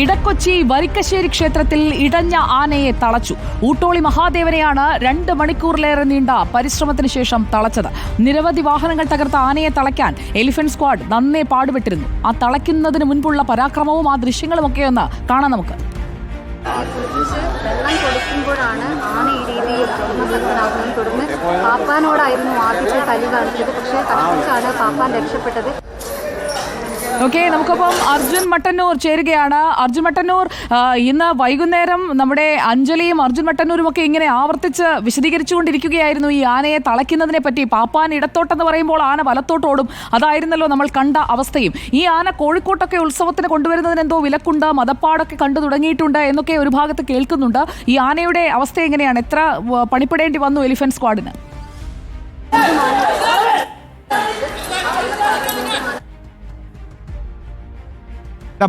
ഇടക്കൊച്ചി വരിക്കശ്ശേരി ക്ഷേത്രത്തിൽ ഇടഞ്ഞ ആനയെ തളച്ചു. ഊട്ടോളി മഹാദേവനെയാണ് രണ്ട് മണിക്കൂറിലേറെ നീണ്ട പരിശ്രമത്തിന് ശേഷം തളച്ചത്. നിരവധി വാഹനങ്ങൾ തകർത്ത ആനയെ തളയ്ക്കാൻ എലിഫന്റ് സ്ക്വാഡ് നന്നേ പാടുപെട്ടിരുന്നു. ആ തളയ്ക്കുന്നതിന് മുൻപുള്ള പരാക്രമവും ആ ദൃശ്യങ്ങളും ഒക്കെ ഒന്ന് കാണാം നമുക്ക്. വെള്ളം കൊടുക്കുമ്പോഴാണ് ആന ഈ രീതിയിൽ തുടർന്ന് പാപ്പാനോടായിരുന്നു ആദ്യത്തെ കലി കാണിച്ചത്. പക്ഷേ കഷ്ടിച്ചാണ് പാപ്പാൻ രക്ഷപ്പെട്ടത്. ഓക്കെ നമുക്കൊപ്പം അർജുൻ മട്ടന്നൂർ ചേരുകയാണ്. അർജുൻ മട്ടന്നൂർ ഇന്ന് വൈകുന്നേരം നമ്മുടെ അഞ്ജലിയും അർജുൻ മട്ടന്നൂരും ഒക്കെ ഇങ്ങനെ ആവർത്തിച്ച് വിശദീകരിച്ചുകൊണ്ടിരിക്കുകയായിരുന്നു. ഈ ആനയെ തളയ്ക്കുന്നതിനെ പറ്റി പാപ്പാൻ ഇടത്തോട്ടെന്ന് പറയുമ്പോൾ ആന വലത്തോട്ട് ഓടും. അതായിരുന്നല്ലോ നമ്മൾ കണ്ട അവസ്ഥയും. ഈ ആന കോഴിക്കോട്ടൊക്കെ ഉത്സവത്തിന് കൊണ്ടുവരുന്നതിന് എന്തോ വിലക്കുണ്ട് മതപ്പാടൊക്കെ കണ്ടു തുടങ്ങിയിട്ടുണ്ട് എന്നൊക്കെ ഒരു ഭാഗത്ത് കേൾക്കുന്നുണ്ട്. ഈ ആനയുടെ അവസ്ഥ എങ്ങനെയാണ്? എത്ര പണിപ്പെടേണ്ടി വന്നു എലിഫന്റ് സ്ക്വാഡിന്?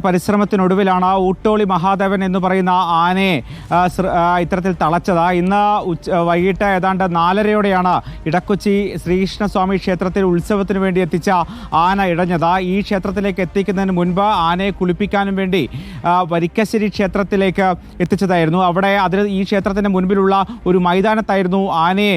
പരിശ്രമത്തിനൊടുവിലാണ് ഊട്ടോളി മഹാദേവൻ എന്ന് പറയുന്ന ആനയെ ഇത്തരത്തിൽ തളച്ചത്. ഇന്ന് ഉച്ച വൈകിട്ട് ഏതാണ്ട് നാലരയോടെയാണ് ഇടക്കൊച്ചി ശ്രീകൃഷ്ണസ്വാമി ക്ഷേത്രത്തിൽ ഉത്സവത്തിന് വേണ്ടി എത്തിച്ച ആന ഇടഞ്ഞത് ഈ ക്ഷേത്രത്തിലേക്ക് എത്തിക്കുന്നതിന് മുൻപ് ആനയെ കുളിപ്പിക്കാനും വേണ്ടി വരിക്കശ്ശേരി ക്ഷേത്രത്തിലേക്ക് എത്തിച്ചതായിരുന്നു. അവിടെ അതിന് ഈ ക്ഷേത്രത്തിന് മുൻപിലുള്ള ഒരു മൈതാനത്തായിരുന്നു ആനയെ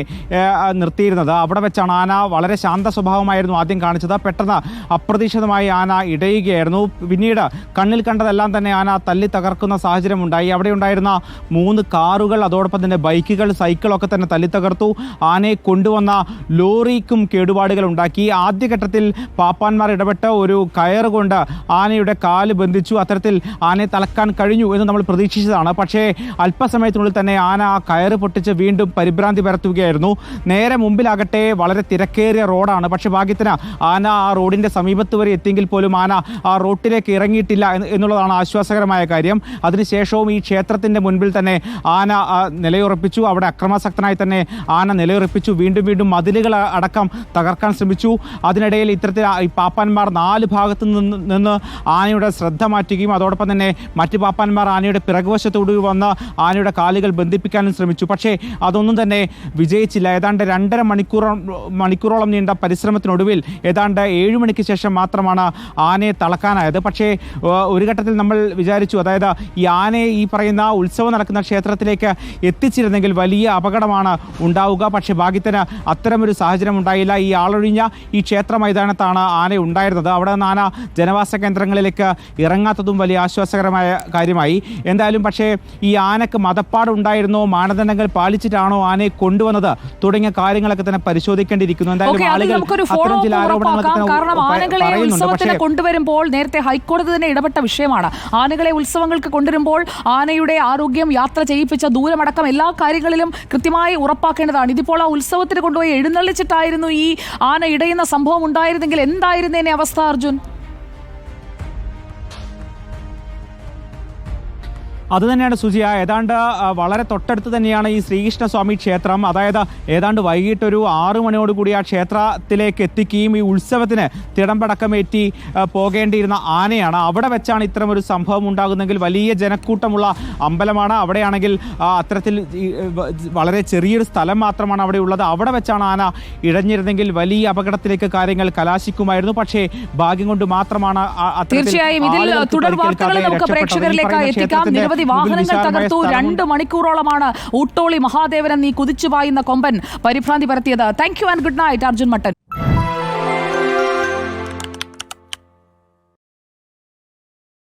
നിർത്തിയിരുന്നത്. അവിടെ വെച്ചാണ് ആന വളരെ ശാന്ത സ്വഭാവമായിരുന്നു ആദ്യം കാണിച്ചത്. പെട്ടെന്ന് അപ്രതീക്ഷിതമായി ആന ഇടയുകയായിരുന്നു. പിന്നീട് കണ്ണിൽ കണ്ടതെല്ലാം തന്നെ ആന തല്ലി തകർക്കുന്ന സാഹചര്യം ഉണ്ടായി അവിടെ ഉണ്ടായിരുന്ന മൂന്ന് കാറുകൾ അതോടൊപ്പം തന്നെ ബൈക്കുകൾ സൈക്കിളൊക്കെ തന്നെ തല്ലി തകർത്തു. ആനയെ കൊണ്ടുവന്ന ലോറിക്കും കേടുപാടുകൾ ഉണ്ടാക്കി. ആദ്യഘട്ടത്തിൽ പാപ്പാന്മാർ ഇടപെട്ട് ഒരു കയർ കൊണ്ട് ആനയുടെ കാൽ ബന്ധിച്ചു. അത്തരത്തിൽ ആനയെ തലക്കാൻ കഴിഞ്ഞു എന്ന് നമ്മൾ പ്രതീക്ഷിച്ചതാണ്. പക്ഷേ അല്പസമയത്തിനുള്ളിൽ തന്നെ ആന ആ കയറ് പൊട്ടിച്ച് വീണ്ടും പരിഭ്രാന്തി പരത്തുകയായിരുന്നു. നേരെ മുമ്പിലാകട്ടെ വളരെ തിരക്കേറിയ റോഡാണ്. പക്ഷേ ഭാഗ്യത്തിന് ആന ആ റോഡിന്റെ സമീപത്ത് വരെ എത്തിയെങ്കിൽ പോലും ആന ആ റോട്ടിലേക്ക് ഇറങ്ങിയിട്ടില്ല. എന്ന് എന്നുള്ളതാണ് ആശ്വാസകരമായ കാര്യം. അതിനുശേഷവും ഈ ക്ഷേത്രത്തിന്റെ മുൻപിൽ തന്നെ ആന നിലയുറപ്പിച്ചു. അവിടെ അക്രമാസക്തനായി തന്നെ ആന നിലയുറപ്പിച്ചു. വീണ്ടും വീണ്ടും മതിലുകൾ അടക്കം തകർക്കാൻ ശ്രമിച്ചു. അതിനിടയിൽ ഇത്തരത്തിൽ ഈ പാപ്പാന്മാർ നാല് ഭാഗത്ത് നിന്ന് ആനയുടെ ശ്രദ്ധ മാറ്റുകയും അതോടൊപ്പം തന്നെ മറ്റ് പാപ്പാന്മാർ ആനയുടെ പിറകുവശത്തോട് വന്ന് ആനയുടെ കാലുകൾ ബന്ധിപ്പിക്കാനും ശ്രമിച്ചു. പക്ഷേ അതൊന്നും തന്നെ വിജയിച്ചില്ല. ഏതാണ്ട് രണ്ടര മണിക്കൂറോളം മണിക്കൂറോളം നീണ്ട പരിശ്രമത്തിനൊടുവിൽ ഏതാണ്ട് ഏഴ് മണിക്ക് ശേഷം മാത്രമാണ് ആനയെ തളക്കാനായത്. പക്ഷേ ഒരു ഘട്ടത്തിൽ നമ്മൾ വിചാരിച്ചു അതായത് ഈ ആനയെ ഈ പറയുന്ന ഉത്സവം നടക്കുന്ന ക്ഷേത്രത്തിലേക്ക് എത്തിച്ചിരുന്നെങ്കിൽ വലിയ അപകടമാണ് ഉണ്ടാവുക. പക്ഷേ ഭാഗ്യത്തിന് അത്തരമൊരു സാഹചര്യം ഉണ്ടായില്ല. ഈ ആളൊഴിഞ്ഞ ഈ ക്ഷേത്ര മൈതാനത്താണ് ആന ഉണ്ടായിരുന്നത്. അവിടെ നിന്ന് ആന ജനവാസ കേന്ദ്രങ്ങളിലേക്ക് ഇറങ്ങാത്തതും വലിയ ആശ്വാസകരമായ കാര്യമായി. എന്തായാലും പക്ഷേ ഈ ആനക്ക് മതപ്പാടുണ്ടായിരുന്നോ മാനദണ്ഡങ്ങൾ പാലിച്ചിട്ടാണോ ആനയെ കൊണ്ടുവന്നത്? തുടങ്ങിയ കാര്യങ്ങളൊക്കെ തന്നെ പരിശോധിക്കേണ്ടിയിരിക്കുന്നു. എന്തായാലും ആളുകൾ അത്തരം ചില ആരോപണങ്ങളൊക്കെ തന്നെ പറയുന്നുണ്ട്. പക്ഷേ കൊണ്ടുവരുമ്പോൾ നേരത്തെ ഹൈക്കോടതി തന്നെ ഇടപെട്ട വിഷയമാണ്. ആനകളെ ഉത്സവങ്ങൾക്ക് കൊണ്ടുവരുമ്പോൾ ആനയുടെ ആരോഗ്യം യാത്ര ചെയ്യിപ്പിച്ച ദൂരമടക്കം എല്ലാ കാര്യങ്ങളിലും കൃത്യമായി ഉറപ്പാക്കേണ്ടതാണ്. ഇതിപ്പോൾ ആ ഉത്സവത്തിന് കൊണ്ടുപോയി എഴുന്നള്ളിച്ചിട്ടായിരുന്നു ഈ ആന ഇടയുന്ന സംഭവം ഉണ്ടായിരുന്നെങ്കിൽ എന്തായിരുന്നേനെ അവസ്ഥ അർജുൻ? അത് തന്നെയാണ് ആ ഏതാണ്ട് വളരെ തൊട്ടടുത്ത് തന്നെയാണ് ഈ ശ്രീകൃഷ്ണസ്വാമി ക്ഷേത്രം. അതായത് ഏതാണ്ട് വൈകിട്ട് ഒരു ആറു മണിയോടുകൂടി ആ ക്ഷേത്രത്തിലേക്ക് എത്തിക്കുകയും ഈ ഉത്സവത്തിന് തിടമ്പടക്കമേറ്റി പോകേണ്ടിയിരുന്ന ആനയാണ്. അവിടെ വെച്ചാണ് ഇത്തരം ഒരു സംഭവം ഉണ്ടാകുന്നെങ്കിൽ വലിയ ജനക്കൂട്ടമുള്ള അമ്പലമാണ്. അവിടെയാണെങ്കിൽ അത്തരത്തിൽ വളരെ ചെറിയൊരു സ്ഥലം മാത്രമാണ് അവിടെ ഉള്ളത്. അവിടെ വെച്ചാണ് ആന ഇഴഞ്ഞിരുന്നെങ്കിൽ വലിയ അപകടത്തിലേക്ക് കാര്യങ്ങൾ കലാശിക്കുമായിരുന്നു. പക്ഷേ ഭാഗ്യം കൊണ്ട് മാത്രമാണ് തീർച്ചയായും ഇതിൽ ആളുകൾക്ക് തുടർ വാർത്തകൾ നമുക്ക്. പ്രേക്ഷകരിലേക്ക് എത്തിക്കാം. നിരവധി വാഹനങ്ങൾ തകർത്തു. രണ്ട് മണിക്കൂറോളമാണ് ഊട്ടോളി മഹാദേവൻ നീ കുതിച്ചു പായുന്ന കൊമ്പൻ. പരിഭ്രാന്തി പരത്തിയത്. Thank you and good night Arjun mutton.